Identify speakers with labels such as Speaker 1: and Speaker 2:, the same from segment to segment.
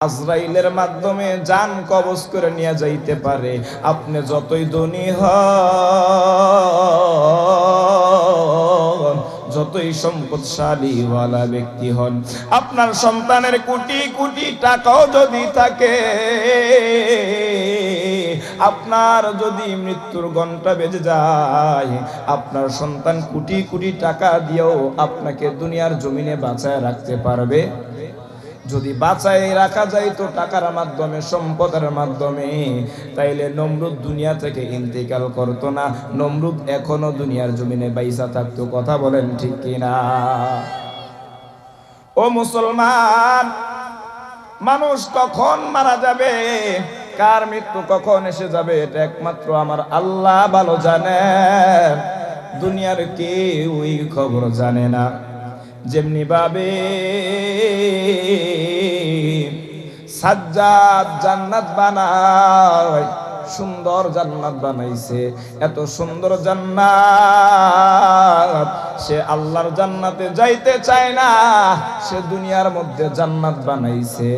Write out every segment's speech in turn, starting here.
Speaker 1: আজরাইলের মাধ্যমে যান কবজ করে নিয়ে যাইতে পারে। আপনি যতই ধনী হন, যতই সম্পদশালীওয়ালা ব্যক্তি হন, আপনার সন্তানের কোটি কোটি টাকাও যদি থাকে, আপনার যদি মৃত্যুর ঘণ্টা বেজে যায়, আপনার সন্তান কোটি কোটি টাকা দিয়েও আপনাকে দুনিয়ার জমিনে বাঁচায় রাখতে পারবে। যদি বাঁচাই রাখা যায় তো টাকার মাধ্যমে, সম্পদের মাধ্যমে। তাইলে নমরুদ দুনিয়া থেকে ইন্তেকাল করতো না। নমরুদ এখনও দুনিয়ার জমিনে বাইসা থাকতো, কথা বলেন ঠিক কিনা? ও মুসলমান, মানুষ কখন মারা যাবে? কার মৃত্যু কখন এসে যাবে? এটা একমাত্র আমার আল্লাহ ভালো জানেন। দুনিয়ার কেউই খবর জানে না। যেমনি ভাবে সাজ্জাদ জান্নাত বানায়, সুন্দর জান্নাত বানাইছে। এত সুন্দর জান্নাত, সে আল্লাহর জান্নাতে যাইতে চায় না, সে দুনিয়ার মধ্যে জান্নাত বানাইছে।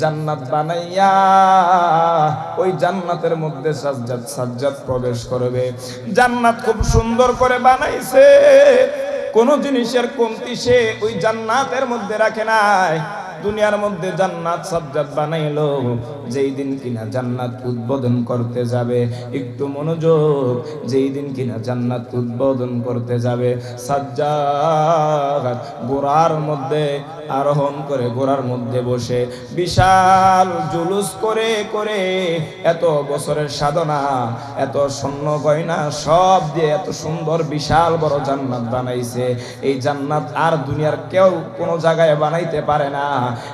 Speaker 1: জান্নাত বানাইয়া ওই জান্নাতের মধ্যে সাজ্জাদ সাজ্জাদ প্রবেশ করবে। জান্নাত খুব সুন্দর করে বানাইছে। কোন জিনিসের কমতি সে ওই জান্নাতের মধ্যে রাখে নাই। দুনিয়ার মধ্যে জান্নাত সাজ্জাদ বানাইলো। যেই দিন কিনা জান্নাত উদ্বোধন করতে যাবে, একটু মনোযোগ, যেই দিন কিনা জান্নাত উদ্বোধন করতে যাবে, সাজ্জাদ গোড়ার মধ্যে আরোহণ করে গোড়ার মধ্যে বসে বিশাল জুলুস করে করে এত বছরের সাধনা, এত স্বর্ণ গয়না সব দিয়ে এত সুন্দর বিশাল বড় জান্নাত বানাইছে। এই জান্নাত আর দুনিয়ার কেউ কোনো জায়গায় বানাইতে পারে না।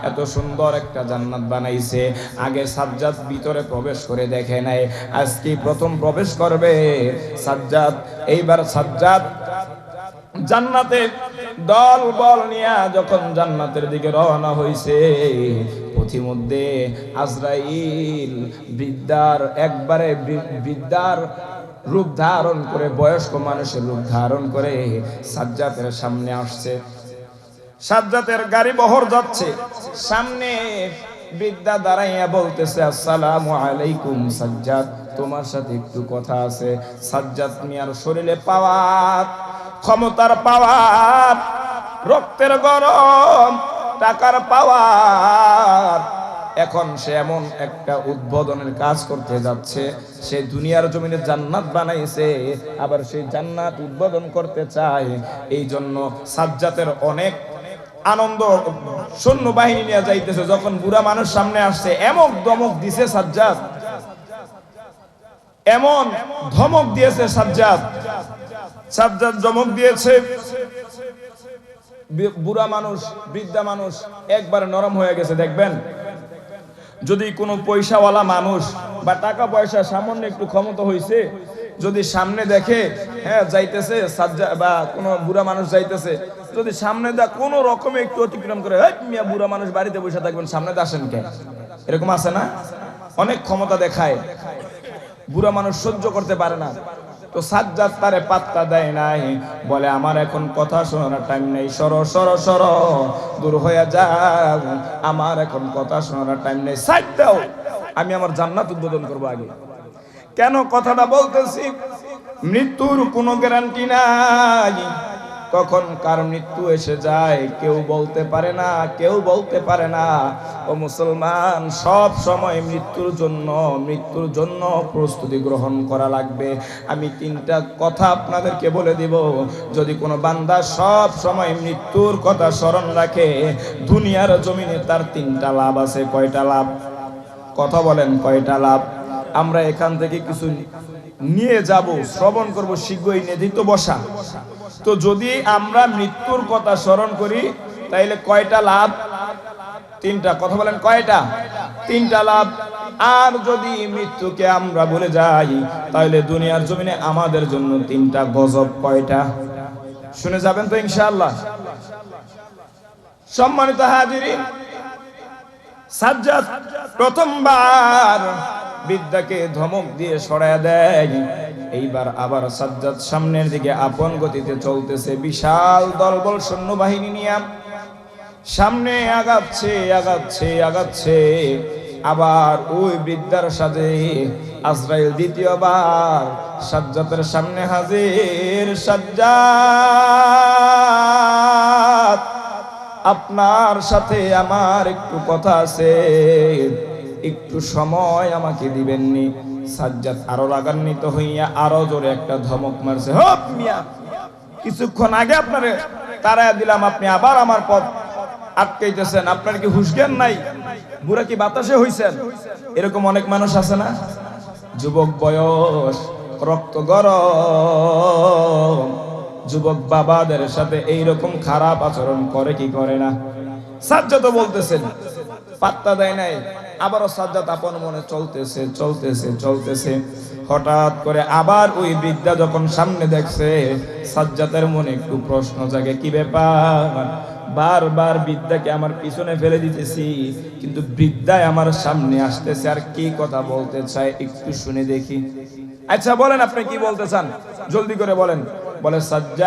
Speaker 1: এত সুন্দর একটা জান্নাত বানাইছে। আগে সাজ্জাদ ভিতরে প্রবেশ করে দেখে নাই। আজকে প্রথম প্রবেশ করবে সাজ্জাদ। এইবার সাজ্জাদ জান্নাতে দল বল নিয়া যখন জান্নাতের দিকে রওনা হইছে, পথিমধ্যে আজরাইল বৃদ্ধার একবারে বৃ- বৃদ্ধার রূপ ধারণ করে, বয়স্ক মানুষের রূপ ধারণ করে সাজ্জাতের সামনে আসছে। সাজ্জাতের গাড়ি বহর যাচ্ছে। সামনে বিদ্যা দাঁড়াইয়া বলতেছে, আসসালামু আলাইকুম সাজ্জাদ, তোমার সাথে একটু কথা আছে। সাজ্জাদ মিয়ার শরীরে পাওয়ার, ক্ষমতার পাওয়ার, রক্তের গরম, টাকার পাওয়ার। এখন সে এমন একটা উদ্বোধনের কাজ করতে যাচ্ছে। সে দুনিয়ার জমিনে জান্নাত বানাইছে, আবার সেই জান্নাত উদ্বোধন করতে চায়। এই জন্য সাজ্জাতের অনেক আনন্দ সৈন্য বাহিনী নিয়ে যাইতেছে, যখন বুড়া মানুষ সামনে আসছে এমন দমক দিছে সাজ্জাদ। এমন ধমক দিয়েছে সাজ্জাদ। সাজ্জাদ ধমক দিয়েছে। বুড়া মানুষ, বৃদ্ধা মানুষ একবারে নরম হয়ে গেছে, দেখবেন? যদি কোনো পয়সাওয়ালা মানুষ বা টাকা পয়সা সামান্য একটু ক্ষমতা হয়েছে যদি সামনে দেখে হ্যাঁ যাইতেছে বা কোনো বুড়া মানুষ যাইতেছে, যদি সামনে দা কোনো রকমে একটু অতিক্রম করে মিয়া, বুড়া মানুষ বাড়িতে বসে থাকবেন, সামনে দিয়ে আসেন কে এরকম আছে না? অনেক ক্ষমতা দেখায়। বুড়া মানুষ সহ্য করতে পারে না। তো সাজ্জাদ তারে পাত্তা দেয় নাই, বলে, আমার এখন কথা শোনার টাইম নেই, সর সর সর, দূর হয়ে যাও। আমার এখন কথা শোনার টাইম নেই, সাইড দাও। আমি আমার জান্নাত উদ্বোধন করব আগে। কেন কথাটা বলতেছি? মৃত্যুর কোনো গ্যারান্টি নাই। কখন কার মৃত্যু এসে যায়, কেউ বলতে পারে না, কেউ বলতে পারে না। ও মুসলমান, সব সময় মৃত্যুর জন্য মৃত্যুর জন্য প্রস্তুতি গ্রহণ করা লাগবে। আমি তিনটা কথা আপনাদেরকে বলে দিব। যদি কোনো বান্দা সব সময় মৃত্যুর কথা স্মরণ রাখে, দুনিয়ার জমিনে তার তিনটা লাভ আছে। কয়টা লাভ? কথা বলেন, কয়টা লাভ? আমরা এখান থেকে কিছু নিয়ে যাব, শ্রবণ করব, শীঘ্রই নেধিত বসা। তো যদি আমরা মৃত্যুর কথা স্মরণ করি, তাইলে কয়টা লাভ? তিনটা। কথা বলেন, কয়টা? তিনটা লাভ। আর যদি মৃত্যুকে আমরা বলে যাই তাহলে দুনিয়ার জমিনে আমাদের জন্য তিনটা গজব কয়টা? শুনে যাবেন তো ইনশাআল্লাহ। সম্মানিত হাজিরিন সাজ্জাদ প্রথমবার বিদ্যাকে ধমক দিয়ে সরায় দেয়। এইবার আবার সাজ্জাদ সামনের দিকে আপন গতিতে চলতেছে বিশাল দলবল সৈন্যবাহিনী নিয়ে। সামনে আগাচ্ছে আগাচ্ছে আগাচ্ছে। আবার ওই বৃদ্ধার সাথে আজরাইল দ্বিতীয়বার সাজ্জাতের সামনে হাজির। সাজ্জাদ! আপনার সাথে আমার একটু কথা আছে। একটু সময় আমাকে দিবেননি। সাজ্জাদ আরও রাগান্বিত হইয়া আরও জোরে একটা ধমক মারছে। হপ মিয়া, কিছুক্ষণ আগে আপনারে তারায় দিলাম আপনি আবার আমার পথ আটকাইতেছেন। আপনার কি হুশ জ্ঞান নাই? বুড়া কি বাতাসে হইছেন? এরকম অনেক মানুষ আছে না? যুবক বয়স, রক্ত গরম। যুবক বাবাদের সাথে এইরকম খারাপ আচরণ করে কি করে না? সাজ্জাদ বলতেছেন, পাত্তা দেয় নাই, আবারও সাজ্জাদ আপন মনে চলতেছে চলতেছে চলতেছে। হঠাৎ করে আবার ওই বৃদ্ধা যখন সামনে দেখছে সাজ্জাতের মনে একটু প্রশ্ন জাগে, কি ব্যাপার? বারবার বৃদ্ধাকে আমার পিছনে ফেলে দিতেছি, কিন্তু বৃদ্ধায় আমার সামনে আসতেছে, আর কি কথা বলতে চায় একটু শুনে দেখি। আচ্ছা বলেন আপনি কি বলতে চান? জলদি করে বলেন। বলে, সাজ্জাদ,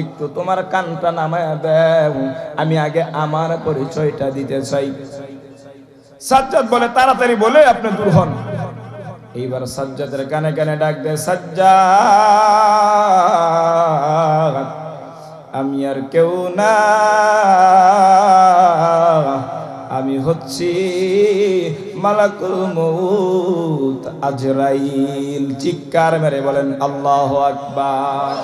Speaker 1: একটু তোমার কানটা নামায় দেও, আমি আগে আমার পরিচয়টা দিতে চাই। সাজ্জাদ বলে, তাড়াতাড়ি বলে আপনি দূর হন। এইবার সাজ্জাদের কানে কানে ডাক দেয়, সাজ্জাদ, আমি আর কেউ না, আমি হচ্ছি মালাকুল আজরাইল। চিৎকার মেরে বলেন, আল্লাহ আকবার।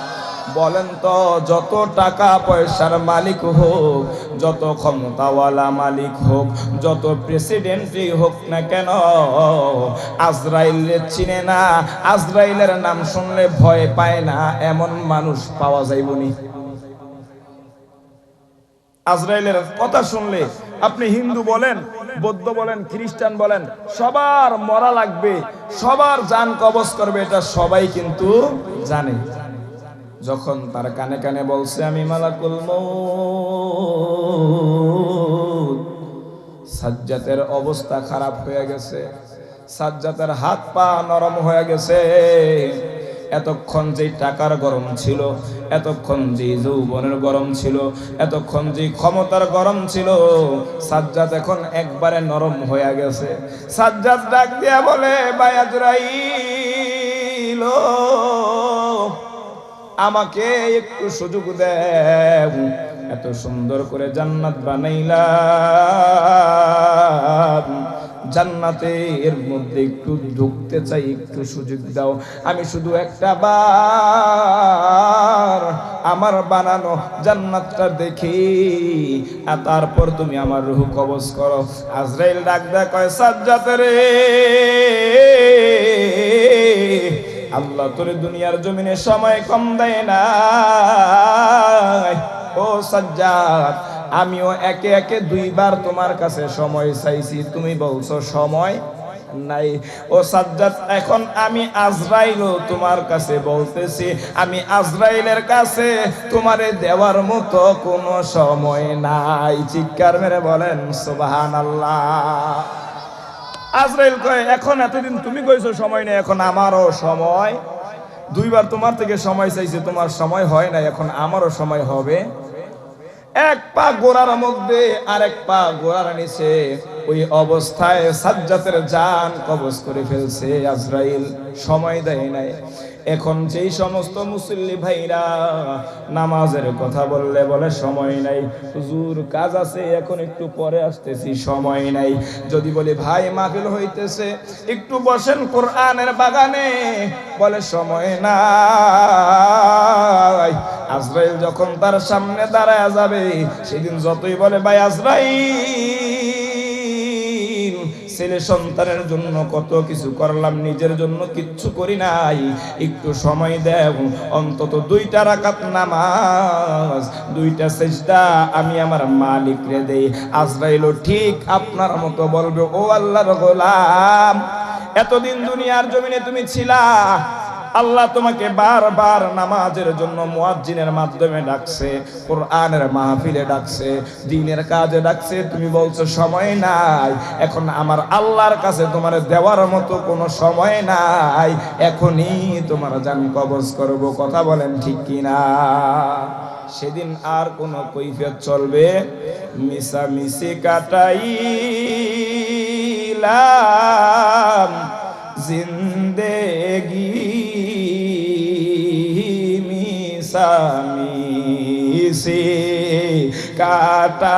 Speaker 1: বলেন তো, যত টাকা পয়সার মালিক হোক, যত ক্ষমতাওয়ালা মালিক হোক, যত প্রেসিডেন্টই হোক না কেন আজরাইল চিনে না, আজরাইলের নাম শুনলে ভয় পায় না, এমন মানুষ পাওয়া যাইবনি আজরাইলের কথা শুনলে আপনি হিন্দু বলেন বৌদ্ধ বলেন, খ্রিস্টান বলেন, সবার মরা লাগবে, সবার যান কবজ করবে, এটা সবাই কিন্তু জানে। যখন তার কানে কানে বলছে, আমি মালাকুল সাজ্জাতের অবস্থা খারাপ হয়ে গেছে, সাজ্জাতের হাত পা নরম হয়ে গেছে। এতক্ষণ যে টাকার গরম ছিল, এতক্ষণ যে যৌবনের গরম ছিল, এতক্ষণ যে ক্ষমতার গরম ছিল, সাজ্জাদ এখন একবারে নরম হয়ে গেছে। সাজ্জাদ ডাক দিয়া বলে বায়াজরাইল আমাকে একটু সুযোগ দেও। এত সুন্দর করে জান্নাত বানাইলাম। জান্নাতে এর মধ্যে একটু ঢুকতে চাই, একটু সুযোগ দাও। আমি শুধু একটা বার আমার বানানো জান্নাতটা দেখি, আর তারপর তুমি আমার রুহ কবজ করো। আজরাইল ডাক কয় সাজ্জাত রে। আল্লাহ তোর দুনিয়ার জমিনে সময় কম দেয় না ও সাজ্জাদ আমিও একে একে দুইবার তোমার কাছে সময় চাইছি। তুমি বলছো, সময় নাই। ও সাজ্জাদ, এখন আমি আজরাইল তোমার কাছে বলতেছি, আমি আজরাইলের কাছে তোমারে দেওয়ার মতো কোনো সময় নাই। চিৎকার মেরে বলেন সুবাহান আল্লাহ আজরাইল কয়, এখন এতদিন তুমি কইছো সময় নেই, এখন আমারও সময়। দুইবার তোমার থেকে সময় চাইছে, তোমার সময় হয় না এখন আমারও সময় হবে। এক পা গোড়ার মধ্যে আর এক পা গোড়ার নিচে। ওই অবস্থায় সাজ্জাতের জান কবজ করে ফেলছে আজরাইল। সময় দেয় নাই। এখন যেই সমস্ত মুসল্লি ভাইরা নামাজের কথা বললে বলে, সময় নাই। হুজুর, কাজ আছে, এখন একটু পরে আসতেছি, সময় নাই। যদি বলি, ভাই, মাহফিল হইতেছে, একটু বসেন কোরআনের বাগানে। বলে, সময় নাই। আজরাইল যখন তার সামনে দাঁড়ায় যাবে, সেদিন যতই বলে, ভাই আজরাইল, ছেলে সন্তানের জন্য কত কিছু করলাম, নিজের জন্য কিচ্ছু করি নাই। একটু সময় দেব অন্তত দুইটা রাকাত নামাজ, দুইটা চেষ্টা আমি আমার মালিক রে দেই। আজরাইলও ঠিক আপনার মতো বলবে, ও আল্লাহর গোলাম, এতদিন দুনিয়ার জমিনে তুমি ছিলা আল্লাহ তোমাকে বারবার নামাজের জন্য মুয়াজ্জিনের মাধ্যমে ডাকছে, কোরআনের মাহফিলে ডাকছে, দিনের কাজে ডাকছে। তুমি বলছো, সময় নাই। এখন আমার আল্লাহর কাছে তোমার দেওয়ার মতো কোনো সময় নাই। এখনই তোমার জান কবজ করব। কথা বলেন ঠিক কিনা? সেদিন আর কোনো কৈফিয়ত চলবে? মিশামিশি কাটাইলাম জিন্দেগি মিশামিশি কাটাইলাম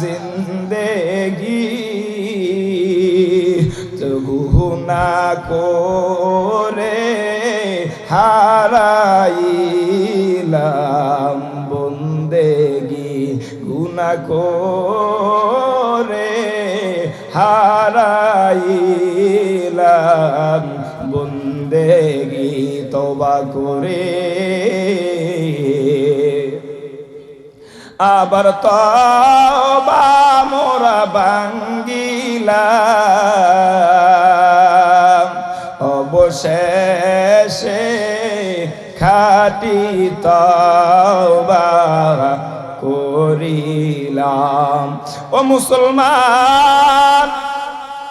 Speaker 1: জিন্দেগি। গুনা করে হারাইলাম বন্দেগি। গুনা করে হারাইলাম বন্দেগি তবা করে। আবার তবা মোরা বাঙ্গিলাম। অবশেষে খাটি তবা করিলাম। ও মুসলমান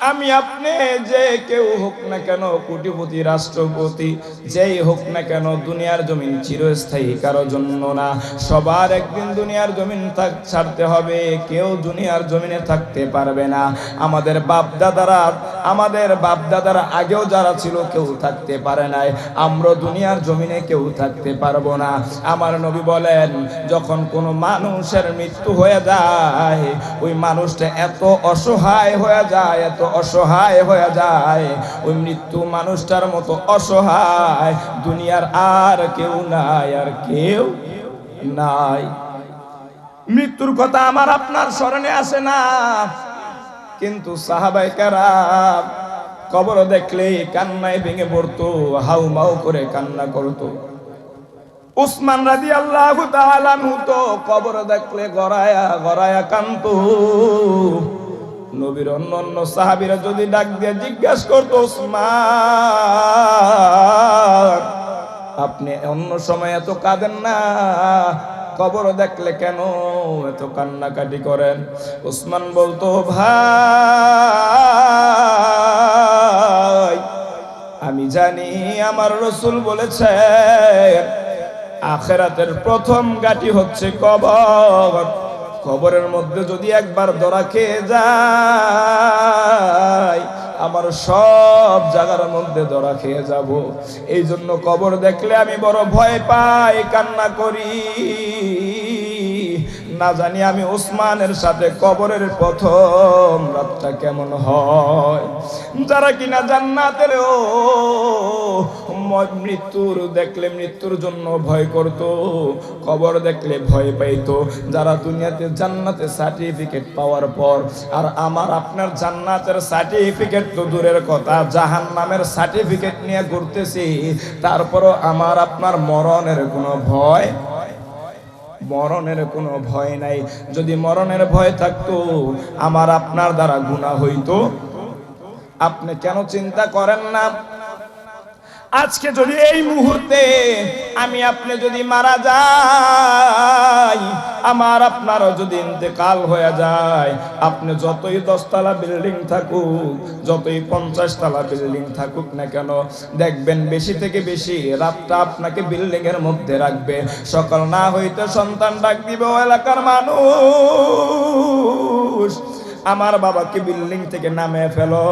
Speaker 1: আমি আপনি যে কেউ হোক না কেন কোটিপতি, রাষ্ট্রপতি, যেই হোক না কেন দুনিয়ার জমিন চিরস্থায়ী, কারও জন্য না। সবার একদিন দুনিয়ার জমিন থাক, ছাড়তে হবে, কেউ দুনিয়ার জমিনে থাকতে পারবে না। আমাদের বাপ দাদারা আমাদের বাপ দাদারা আগেও যারা ছিল কেউ থাকতে পারে নাই। আমরা দুনিয়ার জমিনে কেউ থাকতে পারব না। আমার নবী বলেন, যখন কোনো মানুষের মৃত্যু হয়ে যায়, ওই মানুষটা এত অসহায় হয়ে যায়, এত অসহায় হয়ে যায়, ওই মৃত্যু মানুষটার মতো অসহায়, দুনিয়ার আর কেউ নাই, আর কেউ নাই। মৃত্যুর কথা আমার আপনার স্মরণে আসে না। কিন্তু সাহাবাই কারাম কবর দেখলে কান্নায় ভেঙে পড়তো, হাউ মাউ করে কান্না করতো। উসমান রাজি আল্লাহ তো কবর দেখলে গড়ায়া গড়ায়া কান্ত নবীর অন্য অন্য সাহাবিরা যদি ডাক দিয়ে জিজ্ঞাসা করতো, উসমান, আপনি অন্য সময় এত কাঁদেন না কবর দেখলে কেন এত কান্নাকাটি করেন? উসমান বলতো, ভাই, আমি জানি আমার রসুল বলেছে আখেরাতের প্রথম গাটি হচ্ছে কবর। কবরের মধ্যে যদি একবার ধরা খেয়ে যায় আমার সব জায়গার মধ্যে ধরা খেয়ে যাব। এই জন্য কবর দেখলে আমি বড় ভয় পাই, কান্না করি। না জানি আমি ওসমানের সাথে কবরের প্রথম রাতটা কেমন হয়। যারা কিনা জান্নাতের, ও মৃত্যুর দেখলে মৃত্যুর জন্য ভয় করত, কবর দেখলে ভয় পাইতো। যারা দুনিয়াতে জান্নাতে সার্টিফিকেট পাওয়ার পর, আর আমার আপনার জান্নাতের সার্টিফিকেট তো দূরের কথা জাহান নামের সার্টিফিকেট নিয়ে ঘুরতেছি, তারপরও আমার আপনার মরণের কোনো ভয় মরণের কোনো ভয় নাই। যদি মরণের ভয় থাকতো, আমার আপনার দ্বারা গুণা হইতো। আপনি কেন চিন্তা করেন না? আজকে যদি এই মুহূর্তে আমি আপনি যদি মারা যাই, আমার আপনারও যদি ইন্তেকাল হয়ে যায়, আপনি যতই দশতলা বিল্ডিং থাকুক, যতই পঞ্চাশ তলা বিল্ডিং থাকুক না কেন, দেখবেন বেশি থেকে বেশি রাতটা আপনাকে বিল্ডিং এর মধ্যে রাখবে। সকাল না হইতে সন্তান ডাক দিবে এলাকার মানুষ। আমার বাবাকে বিল্ডিং থেকে নামে ফেলো।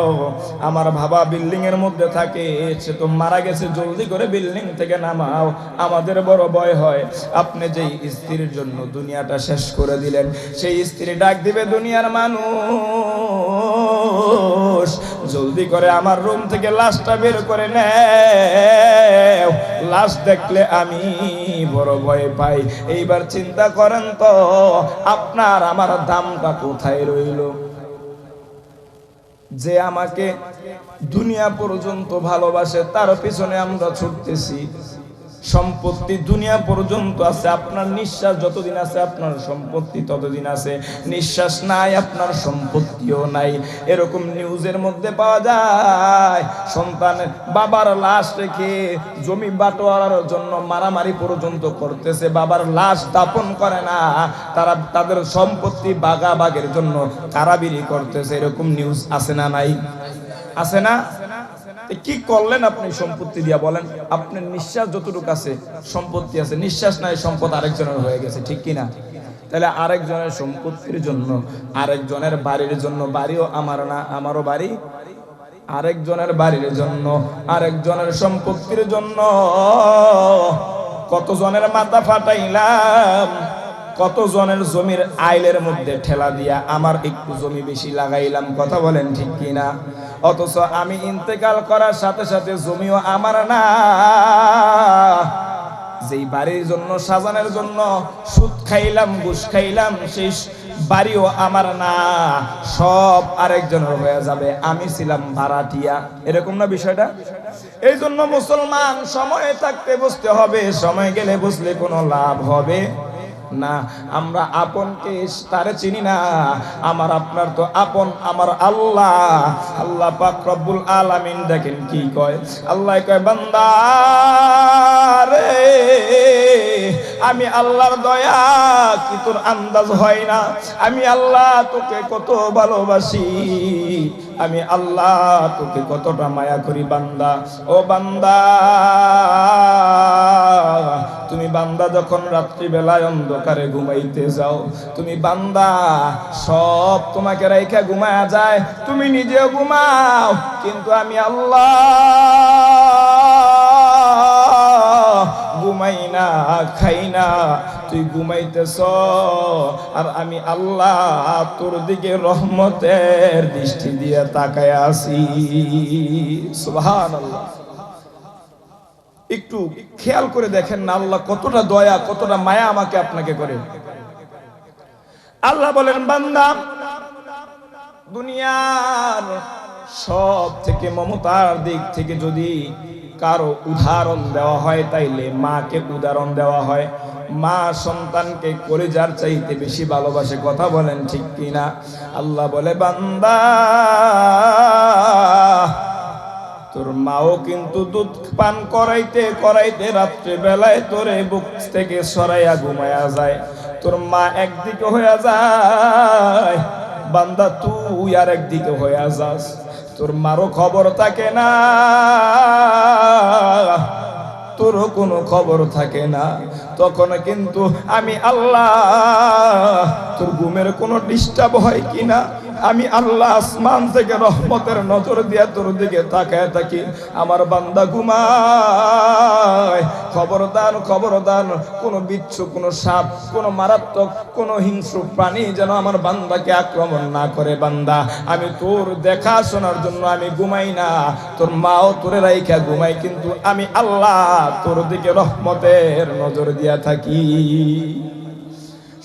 Speaker 1: আমার বাবা বিল্ডিং এর মধ্যে থাকে, সে তো মারা গেছে, জলদি করে বিল্ডিং থেকে নামাও। আমাদের বড় ভয় হয়। আপনি যেই স্ত্রীর জন্য দুনিয়াটা শেষ করে দিলেন, সেই স্ত্রী ডাক দিবে, দুনিয়ার মানুষ! জলদি করে আমার রুম থেকে লাশটা বের করে নেও। লাশ দেখলে আমি বড় ভয় পাই। এইবার চিন্তা করেন তো, আপনার আমার দামটা কোথায় রইল? যে আমাকে দুনিয়া পর্যন্ত ভালোবাসে, তার পিছনে আমরা ছুটতেছি। সম্পত্তি দুনিয়া পর্যন্ত আছে, আপনার নিঃশ্বাস যতদিন আছে আপনার সম্পত্তি ততদিন আছে। নিঃশ্বাস নাই, আপনার সম্পত্তিও নাই। এরকম নিউজের মধ্যে পাওয়া যায় সন্তানের বাবার লাশ রেখে জমি বাটোয়ারার জন্য মারামারি পর্যন্ত করতেছে, বাবার লাশ দাপন করে না, তারা তাদের সম্পত্তি বাগাবাগের জন্য কারাবিরি করতেছে, এরকম নিউজ আছে না নাই? আছে না? কি করলেন আপনি সম্পত্তি দিয়া বলেন? আপনার নিঃশ্বাস যতটুকু আছে, সম্পত্তি আছে। নিঃশ্বাস নাই সম্পদ আরেকজনের হয়ে গেছে, ঠিক কি না তাহলে আরেকজনের সম্পত্তির জন্য, আরেকজনের বাড়ির জন্য, বাড়িও আমার না, আমারও বাড়ি? আরেকজনের বাড়ির জন্য, আরেকজনের সম্পত্তির জন্য। কতজনের মাথা ফাটাইলাম, কতজনের জমির আইলের মধ্যে ঠেলা দিয়া আমার একটু জমি বেশি লাগাইলাম, কথা বলেন ঠিক কিনা? অথচ আমি ইন্তেকাল করার সাথে সাথে জমিও আমার না। যেই বাড়ির জন্য, সাজানোর জন্য সুদ খাইলাম, ঘুষ খাইলাম, সেই বাড়িও আমার না। সব আরেকজনের হয়ে যাবে, আমি ছিলাম ভাড়াটিয়া। এরকম না বিষয়টা? এই জন্য মুসলমান, সময়ে থাকতে বুঝতে হবে, সময় গেলে বুঝলে কোনো লাভ হবে। না, আমরা আপনকে তারে চিনি না। আমার আপনার তো আপন, আমার আল্লাহ। আল্লাহ পাক রব্বুল আলামিন দেখেন কি কয়? আল্লাহ কয়, বান্দা রে আমি আল্লাহর দয়া, কি তোর আন্দাজ হয় না? আমি আল্লাহ তোকে কত ভালোবাসি। আমি আল্লাহ তোকে কতটা মায়া করি, বান্দা। ও বান্দা, তুমি বান্দা যখন রাত্রিবেলায় অন্ধকারে ঘুমাইতে যাও, তুমি বান্দা সব তোমাকে রেখা ঘুমায়া যায়। তুমি নিজেও ঘুমাও, কিন্তু আমি আল্লাহ ঘুমাই না খাই না তুই ঘুমাইতেছ। আর আমি আল্লাহ তোর দিকে রহমতের দৃষ্টি দিয়ে তাকায় আসি আল্লাহ একটু খেয়াল করে দেখেন না, আল্লাহ কতটা দয়া, কতটা মায়া আমাকে আপনাকে করে। আল্লাহ বলেন, বান্দা, দুনিয়ার সব থেকে মমতার দিক থেকে যদি কারও উদাহরণ দেওয়া হয় তাইলে মাকে উদাহরণ দেওয়া হয়। মা সন্তানকে কলেজার চাইতে বেশি ভালোবাসে, কথা বলেন ঠিক কিনা? আল্লাহ বলে, বান্দা, তোর মাও কিন্তু দুধ পান করাইতে করাইতে রাত্রে বেলায় তোরে বুক থেকে সরাইয়া ঘুমায়া যায়। তোর মা একদিকে হইয়া যায়, বান্দা তুই আর একদিকে হইয়া যাস। তোর মারও খবর থাকে না। তোরও কোনো খবর থাকে না। তখন কিন্তু আমি আল্লাহ, তোর ঘুমের কোনো ডিস্টার্ব হয় কিনা? আমি আল্লাহ আসমান থেকে রহমতের নজর দিয়া তোর দিকে তাকায় থাকি। আমার বান্দা ঘুমায়। খবরদার খবরদার। কোনো বিচ্ছু, কোনো সাপ, কোনো মারাত্মক, কোনো হিংস্র প্রাণী যেন আমার বান্দাকে আক্রমণ না করে। বান্দা, আমি তোর দেখাশোনার জন্য আমি ঘুমাই না। তোর মাও তোরে রাইখা ঘুমাই কিন্তু আমি আল্লাহ তোর দিকে রহমতের নজর দিয়া থাকি।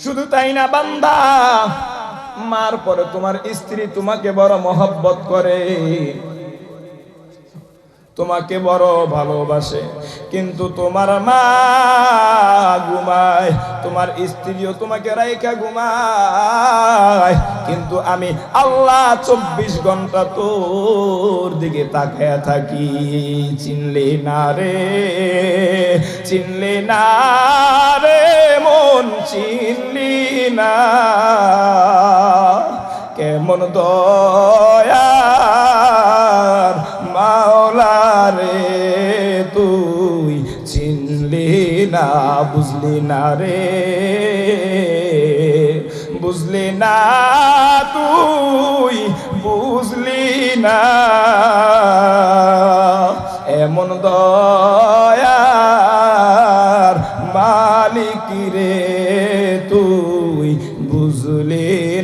Speaker 1: শুধু তাই না, বান্দা মার পরে তোমার স্ত্রী তোমাকে বড় মহব্বত করে। তোমাকে বড় ভালোবাসে। কিন্তু তোমার মা ঘুমায়, তোমার স্ত্রীও তোমাকে রাইখা ঘুমায়। কিন্তু আমি আল্লাহ চব্বিশ ঘণ্টা তোর দিকে তাকায় থাকি। চিনলে না রে, চিনলে না রে, মন চিনলি না। কেমন দয়ার মাওলা রে, তুই চিনলি না, বুঝলি না রে। বুঝলি না, তুই বুঝলি না। এমন দয়ার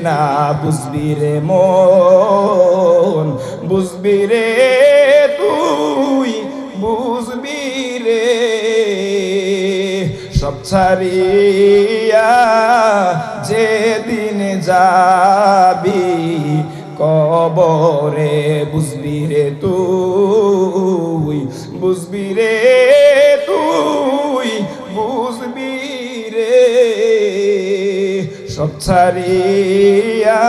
Speaker 1: না বুঝবি রে মন, বুঝবি রে তুই, বুঝবি রে সব ছাড়িয়া যেদিন যাবি কবরে, বুঝবি রে তুই, বুঝবি রে ছাড়িয়া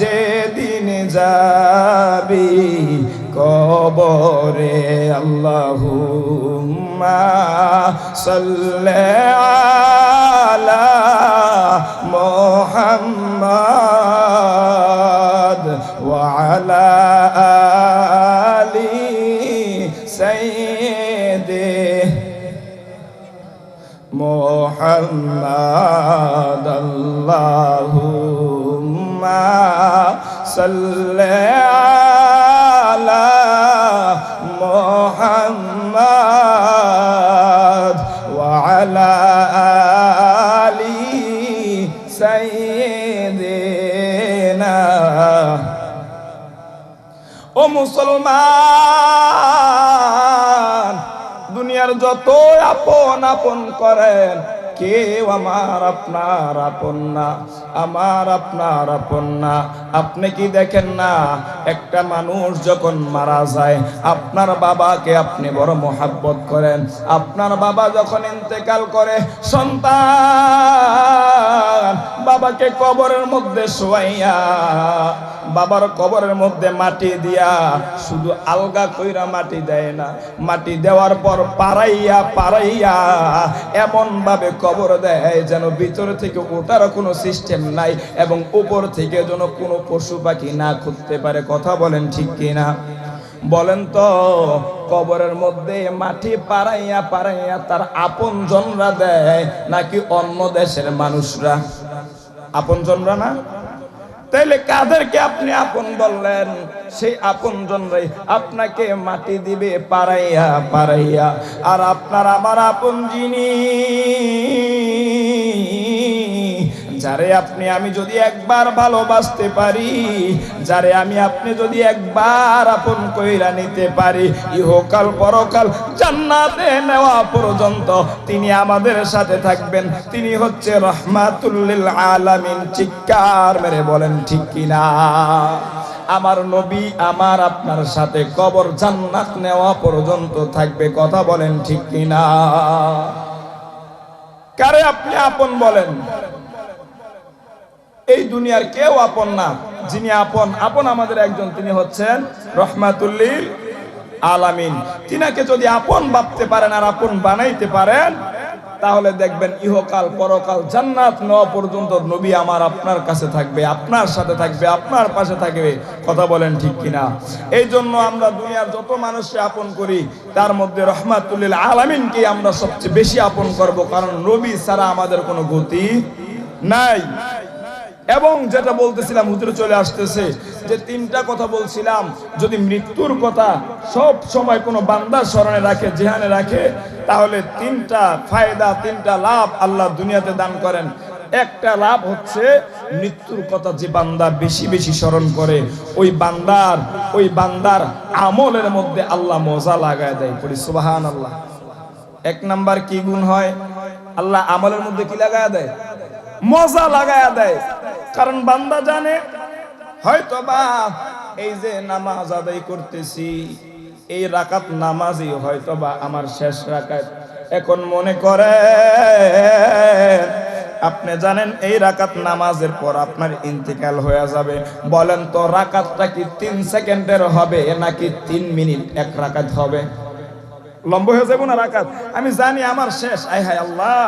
Speaker 1: যেদিন যাবি কবরে আল্লাহুম্মা সাল্লি আলা মোহাম্মদ ওয়া محمد اللهم صل على محمد وعلى آل سيدنا ও মুসলমান দুনিয়ার যত আপন আপন করেন কেউ আমার আপনার আপন না, আমার আপনার আপন না। আপনি কি দেখেন না, একটা মানুষ যখন মারা যায়, আপনার বাবাকে আপনি বড় মোহাব্বত করেন। আপনার বাবা যখন ইন্তেকাল করে, সন্তান বাবাকে কবরের মধ্যে শোয়াইয়া বাবার কবরের মধ্যে মাটি দিয়া শুধু আলগা কইরা মাটি দেয় না। মাটি দেওয়ার পর পারাইয়া পারাইয়া এমন ভাবে কবর দেয় যেন ভিতর থেকে ওঠার কোনো সিস্টেম নাই এবং উপর থেকে যেন কোনো পশু পাখি না খুঁজতে পারে। কথা বলেন ঠিক কিনা? বলেন তো, কবরের মধ্যে মাটি পারাইয়া পারাইয়া তার আপন জনরা দেয় নাকি অন্য দেশের মানুষরা? আপন জনরা না? তাইলে কাদেরকে আপনি আপন বললেন? সেই আপন জনরাই আপনাকে মাটি দিবে পারাইয়া পারাইয়া। আর আপনার আমার আপন যিনি যারে আপনি আমি যদি একবার ভালোবাসতে পারি, যারে আমি আপনি যদি একবার আপন কইরা নিতে পারি, ইহকাল পরকাল জান্নাতে নেওয়া পর্যন্ত তিনি আমাদের সাথে থাকবেন। তিনি হচ্ছে রহমাতুল্লিল আলামিন, চিৎকার মেরে বলেন, ঠিক কিনা আমার নবী আমার আপনার সাথে কবর জান্নাত নেওয়া পর্যন্ত থাকবে, কথা বলেন, ঠিক কিনা কারে আপনি আপন বলেন? এই দুনিয়ার কেউ আপন না, যিনি আপন আপন আমাদের একজন, তিনি হচ্ছেন রহমাতুল্লিল আলামিন। তিনাকে যদি আপন ভাবতে পারেন আর আপন বানাইতে পারেন, তাহলে দেখবেন ইহকাল, পরকাল, জান্নাত নেওয়া পর্যন্ত নবী আমার আপনার কাছে থাকবে, আপনার সাথে থাকবে, আপনার পাশে থাকবে। কথা বলেন ঠিক কিনা? এই জন্য আমরা দুনিয়ার যত মানুষকে আপন করি, তার মধ্যে রহমাতুল্লিল আলামিনকে আমরা সবচেয়ে বেশি আপন করব, কারণ নবী ছাড়া আমাদের কোনো গতি নাই। এবং যেটা বলতেছিলাম, হুজুরে চলে আসতেছে, যে তিনটা কথা বলছিলাম, যদি মৃত্যুর কথা সব সময় কোনো বান্দার স্মরণে রাখে, জেহানে রাখে, তাহলে তিনটা ফায়দা, তিনটা লাভ আল্লাহ দুনিয়াতে দান করেন। একটা লাভ হচ্ছে, মৃত্যুর কথা যে বান্দা বেশি বেশি স্মরণ করে, ওই বান্দার ওই বান্দার আমলের মধ্যে আল্লাহ মজা লাগায় দেয়। পড়ি সুবাহান আল্লাহ এক নাম্বার কি গুণ হয়? আল্লাহ আমলের মধ্যে কি লাগায় দেয়? মজা লাগায়া দেয়। কারণ বান্দা জানে হয়তো বা এই যে নামাজ আদায় করতেছি, এই রাকাত নামাজই হয়তো বা আমার শেষ রাকাত। এখন মনে করে আপনি জানেন এই রাকাত নামাজের পর আপনার ইন্তেকাল হয়ে যাবে। বলেন তো, রাকাতটা কি তিন সেকেন্ডের হবে নাকি তিন মিনিট এক রাকাত হবে? লম্বা হয়ে যাব না রাকাত? আমি জানি আমার শেষ। আয় হায় আল্লাহ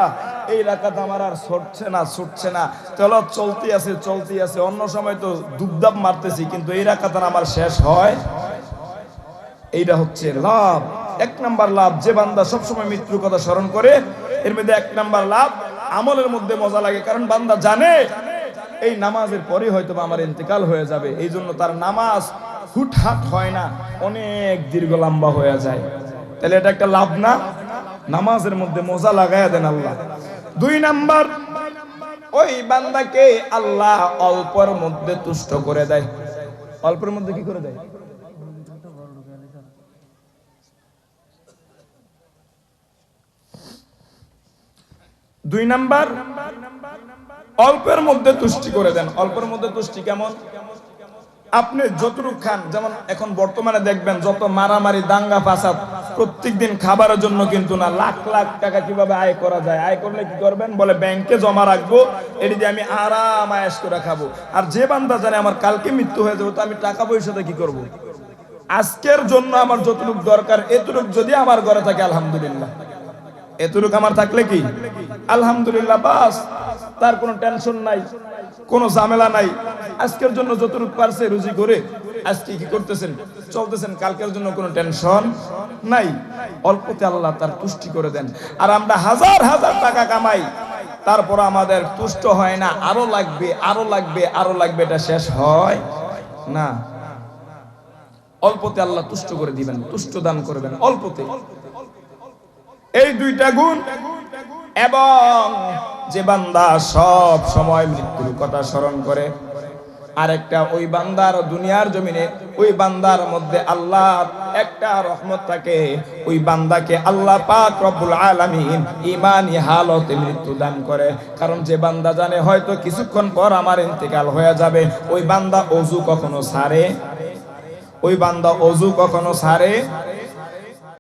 Speaker 1: এই রাকাত আমার আর ছুটছে না ছুটছে না। চলো, চলতি আছে চলতি আছে। অন্য সময় তো দুবদাব মারতেছি, কিন্তু এই আর আমার শেষ হয়। এইটা হচ্ছে লাভ। এক নাম্বার লাভ, যে বান্দা সবসময় মৃত্যুর কথা স্মরণ করে, এর মধ্যে এক নাম্বার লাভ, আমলের মধ্যে মজা লাগে, কারণ বান্দা জানে, এই নামাজের পরে হয়তো আমার ইন্তেকাল হয়ে যাবে। এই জন্য তার নামাজ হুটহাট হয় না, অনেক দীর্ঘ লম্বা হয়ে যায়। তাহলে এটা একটা লাভ না? নামাজের মধ্যে মজা লাগাইয়া দেন আল্লাহ। দুই নাম্বার, ওই বান্দাকে আল্লাহ অল্পর মধ্যে তুষ্ট করে দেয়। অল্পের মধ্যে কি করে দেয়? দুই নাম্বার, অল্পের মধ্যে তুষ্টি করে দেন। অল্পের মধ্যে তুষ্টি কেমন? আপনি যতটুক খান, যেমন এখন বর্তমানে দেখবেন যত মারামারি, দাঙ্গা ফাসাদ প্রত্যেক দিন খাবারের জন্য কিন্তু না, লাখ লাখ টাকা কীভাবে আয় করা যায়? আয় করলে কি করবেন? বলে, ব্যাংকে জমা রাখব, এটি দিয়ে আমি আরাম আয়াস করে খাব। আর যে বান্দা জানে আমার কালকে মৃত্যু হয়ে যাবে, তো আমি টাকা পয়সাতে কি করব। আজকের জন্য আমার যতটুক দরকার, এতটুক যদি আমার ঘরে থাকে, আলহামদুলিল্লাহ। এতটুক আমার থাকলে কি? আলহামদুলিল্লাহ, বাস। তার কোনো টেনশন নাই। কোনো ঝামেলা নাই। আজকের জন্য যতটুকু পারছে রুজি করে আজকে কি করতেছেন? চলতেছেন। কালকের জন্য কোনো টেনশন নাই। অল্পতে আল্লাহ তার তুষ্টি করে দেন। আর আমরা হাজার হাজার টাকা কামাই। তারপর আমাদের তুষ্ট হয় না। আরও লাগবে আরও লাগবে আরও লাগবে। এটা শেষ হয় না। অল্পতে আল্লাহ তুষ্ট করে দিবেন, তুষ্ট দান করবেন অল্পতে। এই দুইটা গুণ এবং যে বান্দা সব সময় মৃত্যুর কথা স্মরণ করে, আরেকটা ওই বান্দার দুনিয়ার জমিনে, ওই বান্দার মধ্যে আল্লাহ একটা রহমত থাকে, ওই বান্দাকে আল্লাহ পাক রব্বুল আলামিন ইমানি হালতে মৃত্যু দান করে। কারণ যে বান্দা জানে হয়তো কিছুক্ষণ পর আমার ইন্তেকাল হয়ে যাবে, ওই বান্দা অজু কখনো ছাড়ে ওই বান্দা অজু কখনো ছাড়ে